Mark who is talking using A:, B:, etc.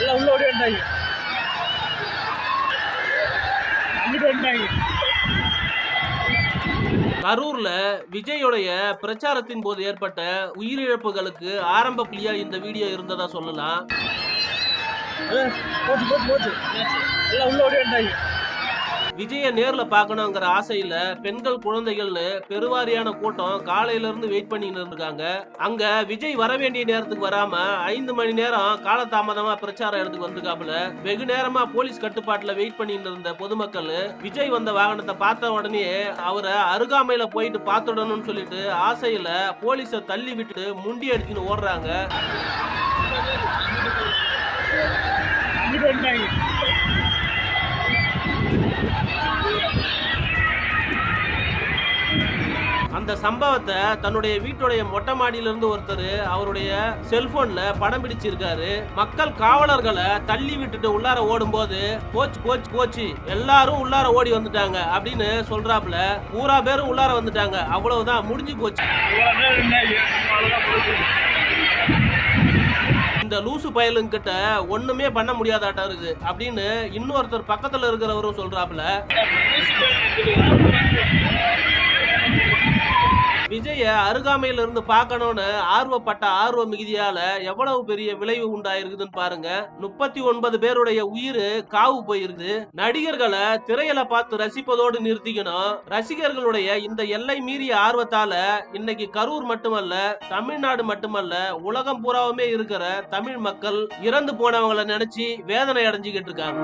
A: எல்லாம் உள்ள ஓடி அங்கிட்டு வந்துட்டாங்க
B: கரூர்ல விஜயோடைய பிரச்சாரத்தின் போது ஏற்பட்ட உயிரிழப்புகளுக்கு ஆரம்ப புள்ளியா இந்த வீடியோ இருந்ததா சொல்லலாம்?
A: போச்சு போச்சு போச்சு எல்லாம் உள்ள ஓடி வந்துட்டாங்க
B: விஜய நேர்ல பார்க்கணுங்கிற ஆசையில பெண்கள் குழந்தைகள்னு பெருவாரியான கூட்டம் காலையில இருந்து வெயிட் பண்ணிட்டு இருக்காங்க அங்க விஜய் வர வேண்டிய நேரத்துக்கு வராம ஐந்து மணி நேரம் காலதாமதமா பிரச்சாரம் இடத்துக்கு வந்திருக்காப்புல. வெகு நேரமா போலீஸ் கட்டுப்பாட்டுல வெயிட் பண்ணிட்டு இருந்த பொதுமக்கள் விஜய் வந்த வாகனத்தை பார்த்த உடனே அவரை அருகாமையில போயிட்டு பார்த்துடணும்னு சொல்லிட்டு ஆசையில போலீஸை தள்ளி விட்டுட்டு முண்டி அடிச்சுன்னு ஓடுறாங்க. அந்த சம்பவத்தை தன்னுடைய வீட்டுடைய மொட்டை மாடியில இருந்து ஒருத்தர் அவருடைய செல்போன்ல படம் பிடிச்சிருக்காரு. மக்கள் காவலர்களை தள்ளி விட்டுட்டு உள்ளார ஓடும்போது கோச் கோச் கோச்சு எல்லாரும் உள்ளார ஓடி வந்துட்டாங்க அப்படின்னு சொல்றாப்புல. பூரா பேரும் உள்ளார வந்துட்டாங்க. அவ்வளவுதான் முடிஞ்சு போச்சு. இந்த லூசு பயலுங்கிட்ட ஒண்ணுமே பண்ண முடியாதாட்டா இருக்கு அப்படின்னு இன்னொருத்தர் பக்கத்துல இருக்கிறவரும் சொல்றாப்புல. விஜய அருகாமையில இருந்து பார்க்கணும்னு ஆர்வப்பட்ட ஆர்வ மிகுதியால எவ்வளவு பெரிய விளைவு உண்டாயிருக்குதுன்னு பாருங்க. முப்பத்தி ஒன்பது பேருடைய உயிர் காவு போயிருக்குது. நடிகர்களை திரையில பார்த்து ரசிப்பதோடு நிறுத்திக்கணும். ரசிகர்களுடைய இந்த எல்லை மீறிய ஆர்வத்தால இன்னைக்கு கரூர் மட்டுமல்ல தமிழ்நாடு மட்டுமல்ல உலகம் பூராவுமே இருக்கிற தமிழ் மக்கள் இறந்து போனவங்களை நினைச்சு வேதனை அடைஞ்சுக்கிட்டு இருக்காங்க.